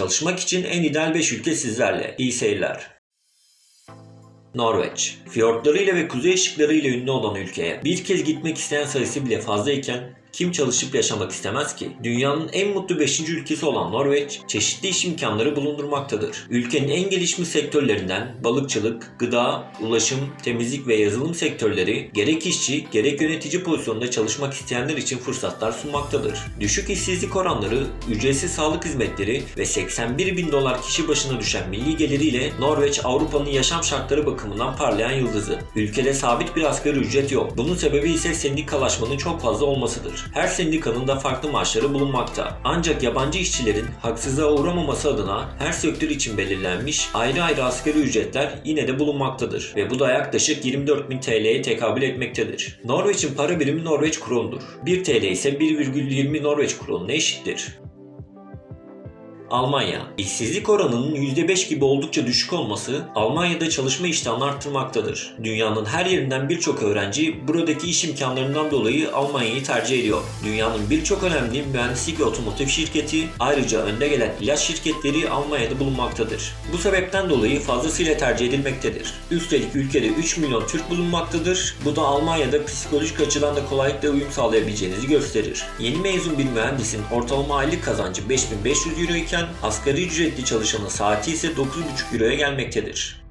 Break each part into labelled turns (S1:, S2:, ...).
S1: Çalışmak için en ideal 5 ülke sizlerle. İyi seyirler. Norveç. Fiyortlarıyla ve kuzey ışıklarıyla ünlü olan ülkeye bir kez gitmek isteyen sayısı bile fazlayken kim çalışıp yaşamak istemez ki? Dünyanın en mutlu 5. ülkesi olan Norveç, çeşitli iş imkanları bulundurmaktadır. Ülkenin en gelişmiş sektörlerinden balıkçılık, gıda, ulaşım, temizlik ve yazılım sektörleri gerek işçi gerek yönetici pozisyonunda çalışmak isteyenler için fırsatlar sunmaktadır. Düşük işsizlik oranları, ücretsiz sağlık hizmetleri ve 81 bin dolar kişi başına düşen milli geliriyle Norveç Avrupa'nın yaşam şartları bakımından parlayan yıldızı. Ülkede sabit bir asgari ücret yok. Bunun sebebi ise sendikalaşmanın çok fazla olmasıdır. Her sendikanın da farklı maaşları bulunmakta. Ancak yabancı işçilerin haksızlığa uğramaması adına her sektör için belirlenmiş ayrı ayrı asgari ücretler yine de bulunmaktadır ve bu da yaklaşık 24.000 TL'ye tekabül etmektedir. Norveç'in para birimi Norveç kronudur. 1 TL ise 1,20 Norveç kronuna eşittir. Almanya. İşsizlik oranının %5 gibi oldukça düşük olması Almanya'da çalışma iştahını arttırmaktadır. Dünyanın her yerinden birçok öğrenci buradaki iş imkanlarından dolayı Almanya'yı tercih ediyor. Dünyanın birçok önemli mühendislik ve otomotiv şirketi ayrıca önde gelen ilaç şirketleri Almanya'da bulunmaktadır. Bu sebepten dolayı fazlasıyla tercih edilmektedir. Üstelik ülkede 3 milyon Türk bulunmaktadır. Bu da Almanya'da psikolojik açıdan da kolaylıkla uyum sağlayabileceğinizi gösterir. Yeni mezun bir mühendisin ortalama aylık kazancı 5500 euro iken asgari ücretli çalışanın saati ise 9,5 euroya gelmektedir.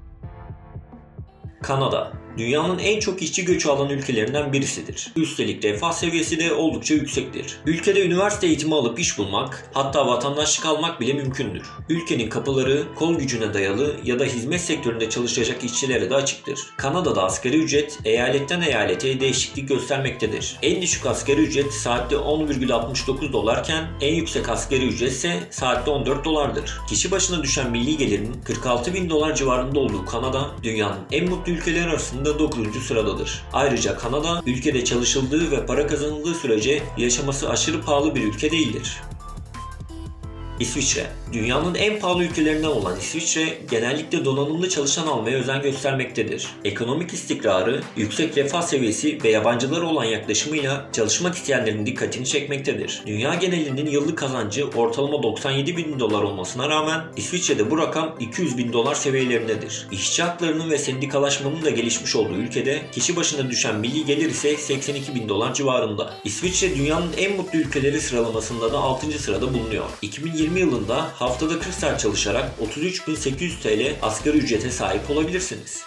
S1: Kanada Dünyanın en çok işçi göçü alan ülkelerinden birisidir. Üstelik refah seviyesi de oldukça yüksektir. Ülkede üniversite eğitimi alıp iş bulmak, hatta vatandaşlık almak bile mümkündür. Ülkenin kapıları kol gücüne dayalı ya da hizmet sektöründe çalışacak işçilere de açıktır. Kanada'da asgari ücret eyaletten eyalete değişiklik göstermektedir. En düşük asgari ücret saatte 10,69 dolarken en yüksek asgari ücret ise saatte 14 dolardır. Kişi başına düşen milli gelirin 46 bin dolar civarında olduğu Kanada, dünyanın en mutlu ülkeleri arasında 9. sıradadır. Ayrıca Kanada, ülkede çalışıldığı ve para kazanıldığı sürece yaşaması aşırı pahalı bir ülke değildir. İsviçre. Dünyanın en pahalı ülkelerinden olan İsviçre genellikle donanımlı çalışan almaya özen göstermektedir. Ekonomik istikrarı, yüksek refah seviyesi ve yabancılara olan yaklaşımıyla çalışmak isteyenlerin dikkatini çekmektedir. Dünya genelinin yıllık kazancı ortalama 97 bin dolar olmasına rağmen İsviçre'de bu rakam 200 bin dolar seviyelerindedir. İşçi haklarının ve sendikalaşmanın da gelişmiş olduğu ülkede kişi başına düşen milli gelir ise 82 bin dolar civarında. İsviçre dünyanın en mutlu ülkeleri sıralamasında da 6. sırada bulunuyor. 2020 2020 yılında haftada 40 saat çalışarak 33.800 TL asgari ücrete sahip olabilirsiniz.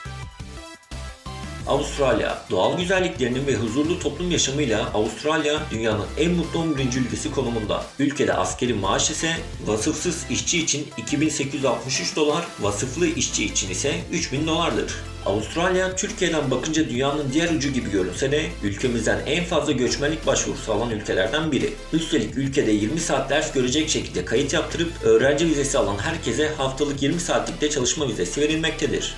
S1: Avustralya. Doğal güzelliklerinin ve huzurlu toplum yaşamıyla Avustralya dünyanın en mutlu 11. ülkesi konumunda. Ülkede askeri maaş ise vasıfsız işçi için 2863 dolar, vasıflı işçi için ise 3000 dolardır. Avustralya Türkiye'den bakınca dünyanın diğer ucu gibi görünse de ülkemizden en fazla göçmenlik başvurusu alan ülkelerden biri. Üstelik ülkede 20 saat ders görecek şekilde kayıt yaptırıp öğrenci vizesi alan herkese haftalık 20 saatlik de çalışma vizesi verilmektedir.